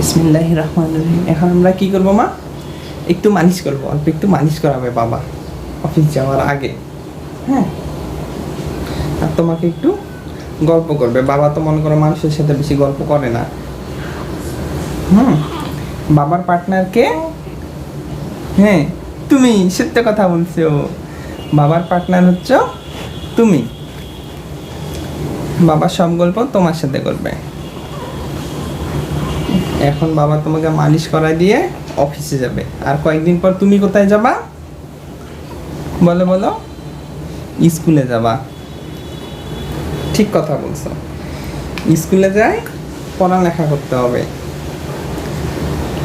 বিসমিল্লাহ রহমান রহিম। এখন আমরা কি করব, মা? একটু মালিশ করব, অল্প একটু মালিশ করাবে বাবা। অফিস যাওয়ার আগে। হ্যাঁ? আর তোমাকে একটু গল্প করবে। বাবা তো মনে করো মানুষের সাথে বেশি গল্প করে না। হুম? বাবার পার্টনারকে? হ্যাঁ তুমি সত্য কথা বলছো। বাবার পার্টনার হচ্ছে তুমি। বাবা সব গল্প তোমার সাথে করবে। এখন বাবা তোমাকে মালিশ করাই দিয়ে অফিসে যাবে। আর কয়েকদিন পর তুমি কোথায় যাবা? বলো বলো। স্কুলে যাবা। ঠিক কথা বলছো। স্কুলে যাই, পড়ালেখা করতে হবে।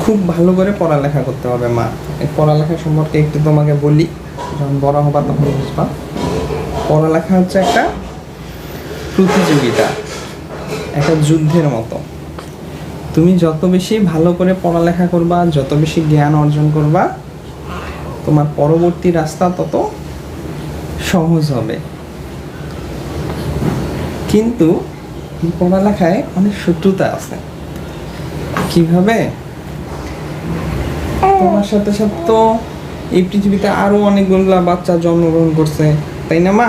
খুব ভালো করে পড়ালেখা করতে হবে, মা। পড়ালেখা সম্পর্কে একটু তোমাকে বলি। যখন বড় হবা তখন বুঝবা। পড়ালেখা হচ্ছে একটা প্রতিযোগিতা, একটা যুদ্ধের মতো। তুমি যত বেশি ভালো করে পড়ালেখা করবা, যত বেশি জ্ঞান অর্জন করবা, তোমার পরবর্তী রাস্তা তত সহজ হবে। কিন্তু পড়ালেখায় অনেক শত্রুতা আছে। কীভাবে? তোমার সাথে সাথে তো এই পৃথিবীতে আরও অনেকগুলো বাচ্চা জন্মগ্রহণ করছে, তাই না মা?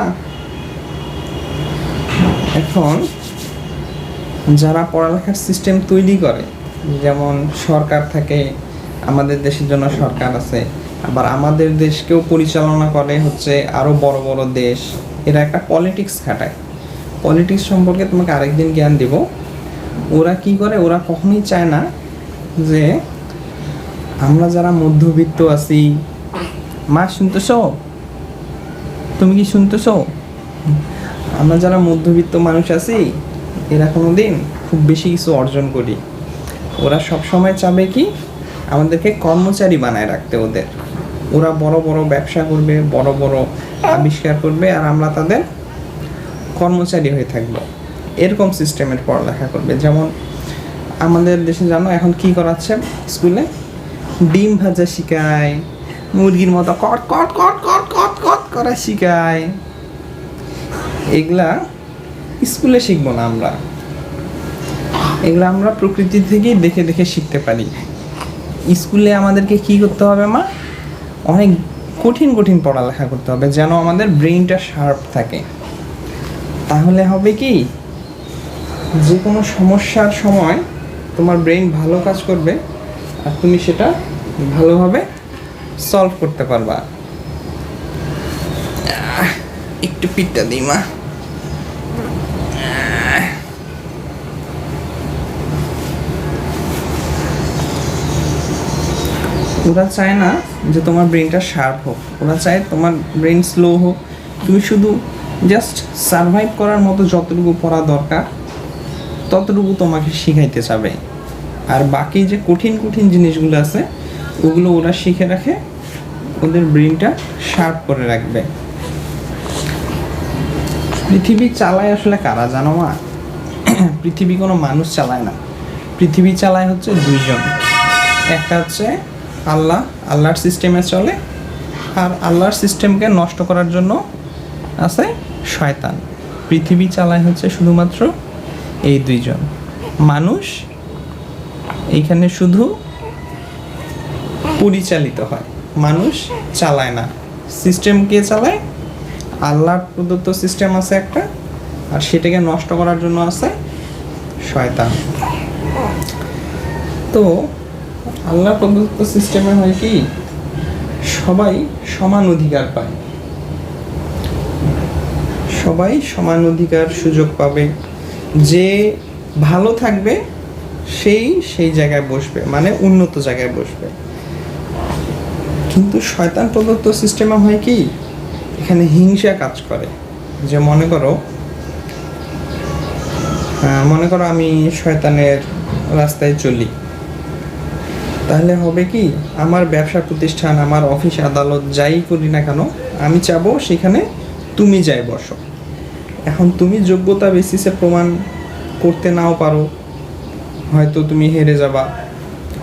এখন যারা পড়ালেখার সিস্টেম তৈরি করে, যেমন সরকার থাকে, আমাদের দেশের জন্য সরকার আছে, আবার আমাদের দেশকেও পরিচালনা করে হচ্ছে আরও বড় বড় দেশ, এরা একটা পলিটিক্স খাটায়। পলিটিক্স সম্পর্কে তোমাকে আরেকদিন জ্ঞান দিব। ওরা কি করে, ওরা কখনোই চায় না যে আমরা যারা মধ্যবিত্ত আছি, মা শুনতেছো? তুমি কি শুনতেছো? আমরা যারা মধ্যবিত্ত মানুষ আছি এরা কোনো দিন খুব বেশি কিছু অর্জন করি। ওরা সব সময় চাবে কি? আমাদেরকে কর্মচারী বানায় রাখতে ওদের। ওরা বড় বড় ব্যবসা করবে, বড় বড় আবিষ্কার করবে আর আমরা তাদের কর্মচারী হয়ে থাকব। এরকম সিস্টেমের পড়ালেখা করবে। যেমন আমাদের দেশে জানো, এখন কি করাচ্ছে স্কুলে? ডিম ভাজা শিখায়, মুরগির মতো কট কট কট কট কট কট করা শিখায়। এগুলা স্কুলে শিখব না আমরা। এগুলো আমরা প্রকৃতি থেকেই দেখে দেখে শিখতে পারি। স্কুলে আমাদেরকে কি করতে হবে মা? অনেক কঠিন কঠিন পড়ালেখা করতে হবে যেন আমাদের ব্রেইনটা শার্প থাকে। তাহলে হবে কি? যে কোনো সমস্যার সময় তোমার ব্রেইন ভালো কাজ করবে আর তুমি সেটা ভালোভাবে সলভ করতে পারবা। একটু পিঠটা দিই মা। ওরা চায় না যে তোমার ব্রেনটা শার্প হোক। ওরা চায় তোমার ব্রেন স্লো হোক। তুমি শুধু জাস্ট সারভাইভ করার মতো যতটুকু পড়া দরকার, ততটুকু তোমাকে শিখাইতে চাবে। আর বাকি যে কঠিন কঠিন জিনিসগুলো আছে, ওগুলো ওরা শিখে রাখে, ওদের ব্রেনটা শার্প করে রাখবে। পৃথিবী চালায় আসলে কারা জানো মা? পৃথিবী কোনো মানুষ চালায় না। পৃথিবী চালায় হচ্ছে দুইজন। একটা হচ্ছে আল্লাহ, আল্লাহর সিস্টেমে চলে আর আল্লাহর সিস্টেমকে নষ্ট করার জন্য আছে শয়তান। পৃথিবী চালায় হচ্ছে শুধুমাত্র এই দুইজন। মানুষ এইখানে শুধু পরিচালিত হয়। মানুষ চালায় না। সিস্টেম কে চালায়, আল্লাহর প্রদত্ত সিস্টেম আছে একটা আর সেটাকে নষ্ট করার জন্য আছে শয়তান। তো আল্লাহ প্রদত্ত সিস্টেমে হয় কি? সবাই সমান অধিকার পায়। সবাই সমান অধিকার সুযোগ পাবে। যে ভালো থাকবে, সেই সেই জায়গায় বসবে মানে উন্নত জায়গায় বসবে। কিন্তু শয়তান প্রদত্ত সিস্টেমে হয় কি? এখানে হিংসা কাজ করে। যে মনে করো মনে করো আমি শয়তানের রাস্তায় চলি। তাহলে হবে কি, আমার ব্যবসা প্রতিষ্ঠান, আমার অফিস আদালত যাই করি না কেন, আমি চাবো সেখানে তুমি যাই বসো। এখন তুমি যোগ্যতা বেসিসে প্রমাণ করতে নাও পারো, হয়তো তুমি হেরে যাবা,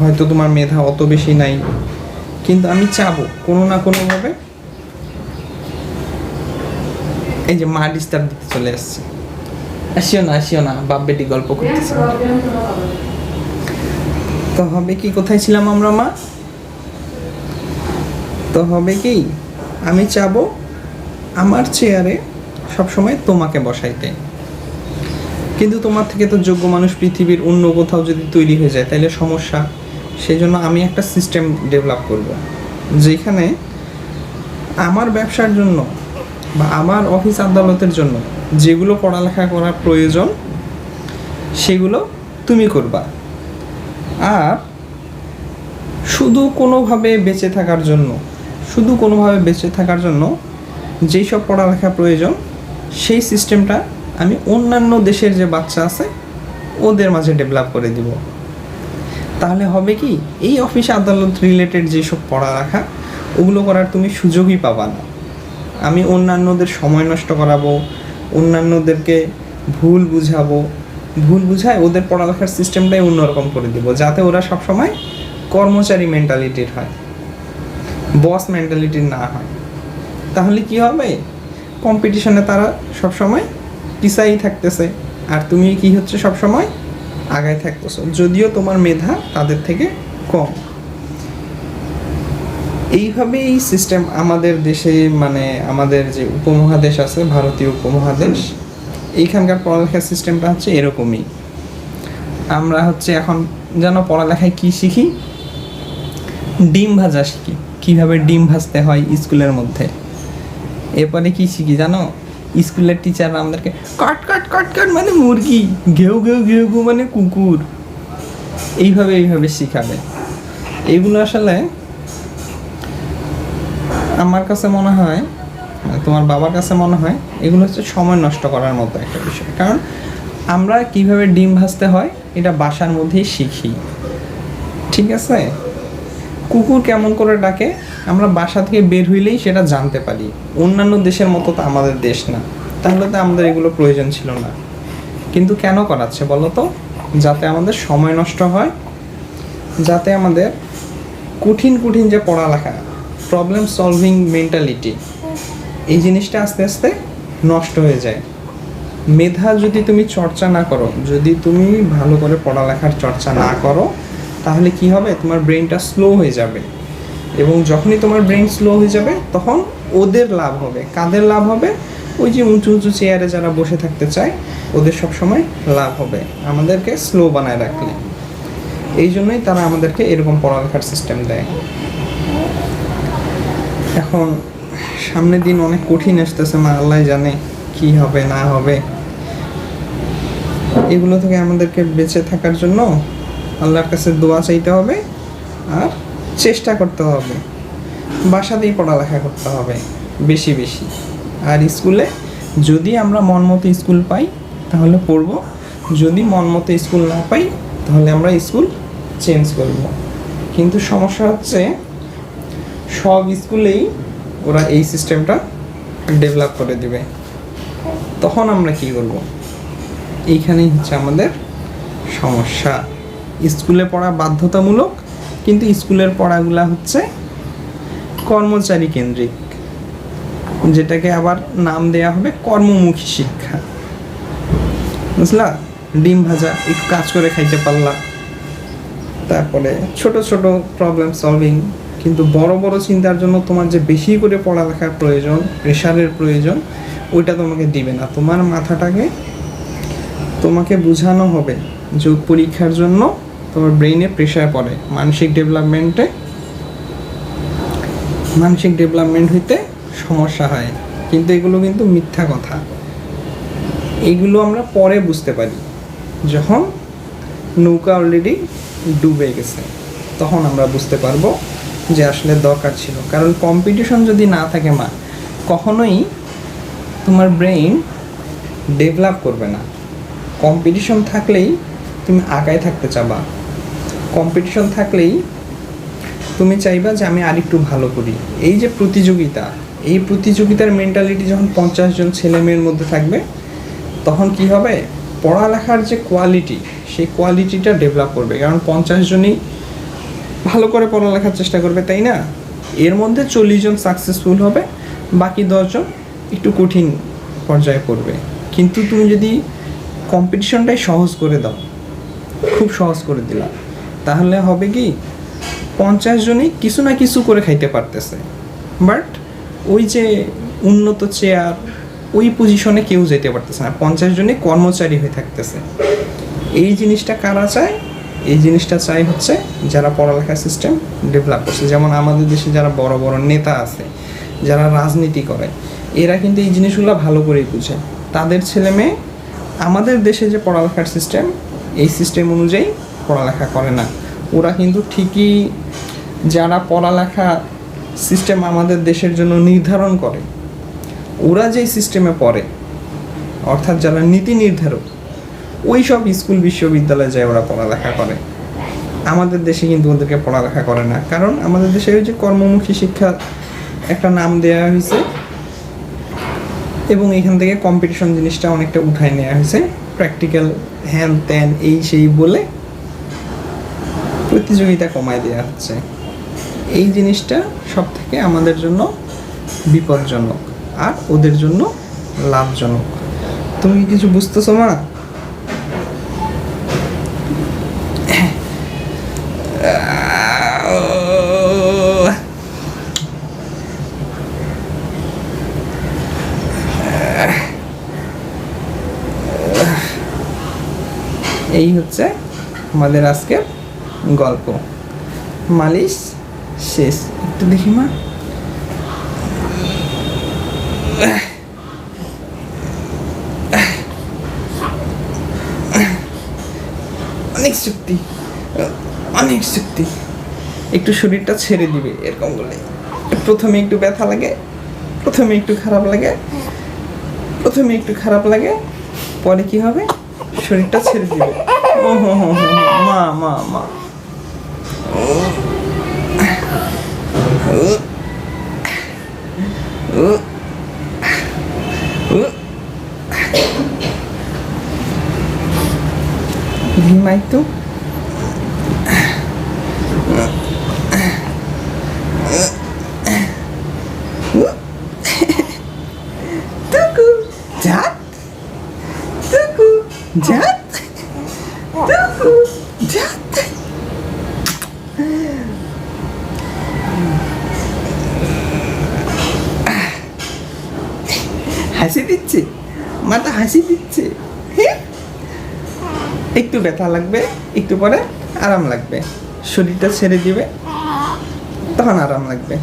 হয়তো তোমার মেধা অত বেশি নাই, কিন্তু আমি চাবো কোনো না কোনোভাবে। এই যে মা ডিস্টার্ব দিতে চলে আসছে। আসিও না আসিও না বাপ বেটি গল্প করতেছে। তো হবে কি? কোথায় ছিলাম আমরা, মা? তো হবে কি? আমি চাব আমার চেয়ারে সবসময় তোমাকে বসাইতে। কিন্তু তোমার থেকে তো যোগ্য মানুষ পৃথিবীর অন্য কোথাও যদি তৈরি হয়ে যায় তাহলে সমস্যা। সেই জন্য আমি একটা সিস্টেম ডেভেলপ করব। যেখানে আমার ব্যবসার জন্য বা আমার অফিস আদালতের জন্য যেগুলো পড়ালেখা করার প্রয়োজন, সেগুলো তুমি করবা। আর শুধু কোনোভাবে বেঁচে থাকার জন্য, শুধু কোনোভাবে বেঁচে থাকার জন্য যেই সব পড়ালেখা প্রয়োজন, সেই সিস্টেমটা আমি অন্যান্য দেশের যে বাচ্চা আছে, ওদের মাঝে ডেভেলপ করে দিব। তাহলে হবে কি, এই অফিস আদালত রিলেটেড যেসব পড়ালেখা, ওগুলো করার তুমি সুযোগই পাবা না। আমি অন্যান্যদের সময় নষ্ট করাবো, অন্যান্যদেরকে ভুল বুঝাবো ভুল বুঝায় ওদের পড়ালেখার সিস্টেমটাই অন্যরকম করে দিব, যাতে ওরা সবসময় কর্মচারী মেন্টালিটির হয় বস মেন্টালিটির না হয়। তাহলে কি হবে? কম্পিটিশনে তারা সবসময় পিছাই থাকতেছে, আর তুমি কি হচ্ছে সবসময় আগায় থাকতেছো, যদিও তোমার মেধা তাদের থেকে কম। এইভাবে এই সিস্টেম আমাদের দেশে মানে আমাদের যে উপমহাদেশ আছে, ভারতীয় উপমহাদেশ এইখানকার পড়ালেখার সিস্টেমটা হচ্ছে এরকমই। আমরা হচ্ছে এখন যেন পড়ালেখায় কি শিখি? ডিম ভাজা শিখি। কীভাবে ডিম ভাজতে হয় স্কুলের মধ্যে? এরপরে কি শিখি জানো? স্কুলের টিচাররা আমাদেরকে, কাট কাট কাট কাট মানে মুরগি, ঘেউ ঘেউ ঘেউ ঘেউ মানে কুকুর। এইভাবে এইভাবে শিখাবে। এইগুলো আসলে আমার কাছে মনে হয় তোমার বাবার কাছে মনে হয়, এগুলো হচ্ছে সময় নষ্ট করার মতো একটা বিষয়। কারণ আমরা কীভাবে ডিম ভাজতে হয়, এটা বাসার মধ্যেই শিখি। ঠিক আছে? কুকুর কেমন করে ডাকে, আমরা বাসা থেকে বের হইলেই সেটা জানতে পারি। অন্যান্য দেশের মতো তো আমাদের দেশ না। তাহলে তো আমাদের এগুলো প্রয়োজন ছিল না। কিন্তু কেন করাচ্ছে বলো তো? যাতে আমাদের সময় নষ্ট হয়, যাতে আমাদের কঠিন কঠিন যে পড়ালেখা প্রবলেম সলভিং মেন্টালিটি এই জিনিসটা আস্তে আস্তে নষ্ট হয়ে যায়। মেধা যদি তুমি চর্চা না করো, যদি তুমি ভালো করে পড়ালেখার চর্চা না করো, তাহলে কি হবে? তোমার ব্রেনটা স্লো হয়ে যাবে। এবং যখনই তোমার ব্রেন স্লো হয়ে যাবে, তখন ওদের লাভ হবে। কাদের লাভ হবে? ওই যে উঁচু উঁচু চেয়ারে যারা বসে থাকতে চায়, ওদের সব সময় লাভ হবে। আমাদেরকে স্লো বানায় রাখলে। এই জন্যই তারা আমাদেরকে এরকম পড়ালেখার সিস্টেম দেয়। এখন সামনের দিন অনেক কঠিন আসতেছে, মা, আল্লাহ জানে কি হবে, না হবে। এগুলো থেকে আমাদেরকে বেঁচে থাকার জন্য আল্লাহর কাছে দোয়া চাইতে হবে আর চেষ্টা করতে হবে। বাসাতেই পড়ালেখা করতে হবে বেশি বেশি। আর স্কুলে যদি আমরা মন মতো স্কুল পাই, তাহলে পড়ব। যদি মন মতো স্কুল না পাই, তাহলে আমরা স্কুল চেঞ্জ করব। কিন্তু সমস্যা হচ্ছে, সব স্কুলেই ওরা এই সিস্টেমটা ডেভেলপ করে দিবে। তখন আমরা কি করব? এইখানেই হচ্ছে আমাদের সমস্যা। স্কুলে পড়া বাধ্যতামূলক, কিন্তু স্কুলের পড়াগুলা হচ্ছে কর্মচারী কেন্দ্রিক, যেটাকে আবার নাম দেয়া হবে কর্মমুখী শিক্ষা। বুঝলা? ডিম ভাজা, একটু কাজ করে খাইতে পারলা তারপরে ছোট ছোট প্রবলেম সলভিং কিন্তু বড় বড় চিন্তার জন্য তোমার যে বেশি করে পড়ালেখার প্রয়োজন, প্রেশারের প্রয়োজন, ওইটা তোমাকে দিবে না। তোমার মাথাটাকে তোমাকে বোঝানো হবে যে পরীক্ষার জন্য তোমার ব্রেইনে প্রেশার পড়ে। মানসিক ডেভেলপমেন্টে মানসিক ডেভেলপমেন্ট হইতে সমস্যা হয়। কিন্তু এগুলো কিন্তু মিথ্যা কথা। এগুলো আমরা পরে বুঝতে পারি। যখন নৌকা অলরেডি ডুবে গেছে, তখন আমরা বুঝতে পারব যে আসলে দরকার ছিল। কারণ কম্পিটিশন যদি না থাকে মা, কখনোই তোমার ব্রেইন ডেভেলপ করবে না। কম্পিটিশন থাকলেই তুমি আগায় থাকতে চাবা। কম্পিটিশন থাকলেই তুমি চাইবা যে আমি আরেকটু ভালো করি। এই যে প্রতিযোগিতা, এই প্রতিযোগিতার মেন্টালিটি যখন পঞ্চাশ জন ছেলে মেয়ের মধ্যে থাকবে, তখন কি হবে? পড়ালেখার যে কোয়ালিটি সেই কোয়ালিটিটা ডেভেলপ করবে। কারণ পঞ্চাশ জনই ভালো করে পড়ালেখার চেষ্টা করবে, তাই না? এর মধ্যে চল্লিশ জন সাকসেসফুল হবে, বাকি দশজন একটু কঠিন পর্যায়ে পড়বে। কিন্তু তুমি যদি কম্পিটিশনটাই সহজ করে দাও, খুব সহজ করে দিলা, তাহলে হবে কি, পঞ্চাশ জনই কিছু না কিছু করে খাইতে পারতেছে। বাট ওই যে উন্নত চেয়ার ওই পজিশনে কেউ যেতে পারতেছে না, পঞ্চাশ জনই কর্মচারী হয়ে থাকতেছে। এই জিনিসটা কারা চায়? এই জিনিসটা চাই হচ্ছে যারা পড়ালেখার সিস্টেম ডেভেলপ করছে। যেমন আমাদের দেশে যারা বড় বড় নেতা আছে, যারা রাজনীতি করে, এরা কিন্তু এই জিনিসগুলো ভালো করেই বুঝে। তাদের ছেলে মেয়ে আমাদের দেশে যে পড়ালেখার সিস্টেম এই সিস্টেম অনুযায়ী পড়ালেখা করে না। ওরা কিন্তু ঠিকই যারা পড়ালেখা সিস্টেম আমাদের দেশের জন্য নির্ধারণ করে, ওরা যেই সিস্টেমে পড়ে, অর্থাৎ যারা নীতি নির্ধারক ওই সব স্কুল বিশ্ববিদ্যালয়ে যায় ওরা পড়ালেখা করে। আমাদের দেশে কিন্তু ওদেরকে পড়ালেখা করে না। কারণ আমাদের দেশে ওই যে কর্মমুখী শিক্ষা একটা নাম দেওয়া হয়েছে এবং এখান থেকে কম্পিটিশন জিনিসটা অনেকটা উঠায় নেওয়া হয়েছে। প্র্যাকটিক্যাল হ্যান ত্যান এই সেই বলে প্রতিযোগিতা কমায় দেওয়া হচ্ছে। এই জিনিসটা সব থেকে আমাদের জন্য বিপজ্জনক আর ওদের জন্য লাভজনক। তুমি কিছু বুঝতেছো মা এই হচ্ছে আমাদের আজকের গল্প। মালিশ শেষ। একটু দেখি মা। অনেক শক্তি। অনেক শক্তি। একটু শরীরটা ছেড়ে দিবে এরকম বলে। প্রথমে একটু ব্যথা লাগে, প্রথমে একটু খারাপ লাগে, প্রথমে একটু খারাপ লাগে, পরে কি হবে? শরীরটা ছেড়ে দিবে। おまあまあまあうううう lima itu tunggu jat tunggu jat একটু ব্যথা লাগবে একটু পরে আরাম লাগবে। শরীরটা ছেড়ে দিবে তখন আরাম লাগবে।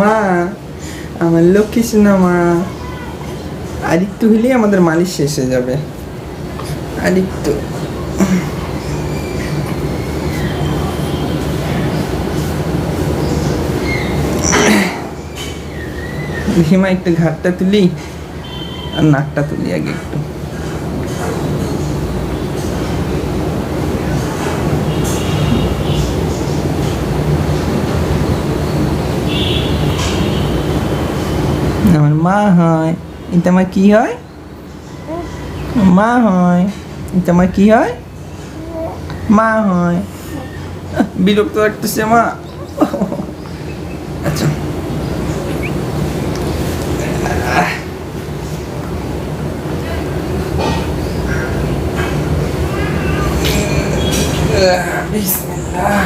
মা আমার লক্ষ্মী সোনা মা আর একটু হলেই আমাদের মালিশ শেষ হয়ে যাবে। আর একটু হিমা, একটু ঘাটটা তুলি, আর নাকটা তুলি আগে একটু। আমার মা হয় এটা আমার কি হয় মা হয় এটা আমার কি হয় মা হয় আহ, বিরক্ত লাগতেছে মা আচ্ছা বিসমিল্লাহ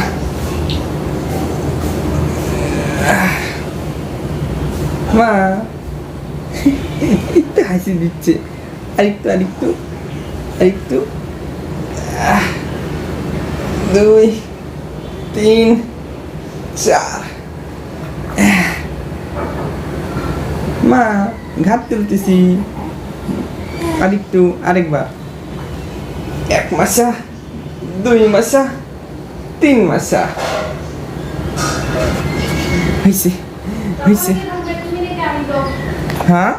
মা একটু হাসি দিচ্ছে আরেকটু আরেকটু আরেকটু আহ, দুই তিন চার আহ। মা ঘাট তুলতেছি আরেকটু আরেকবার এক মাসা দুই মাসা তিন মাসা হয়েছে হয়েছে হ্যাঁ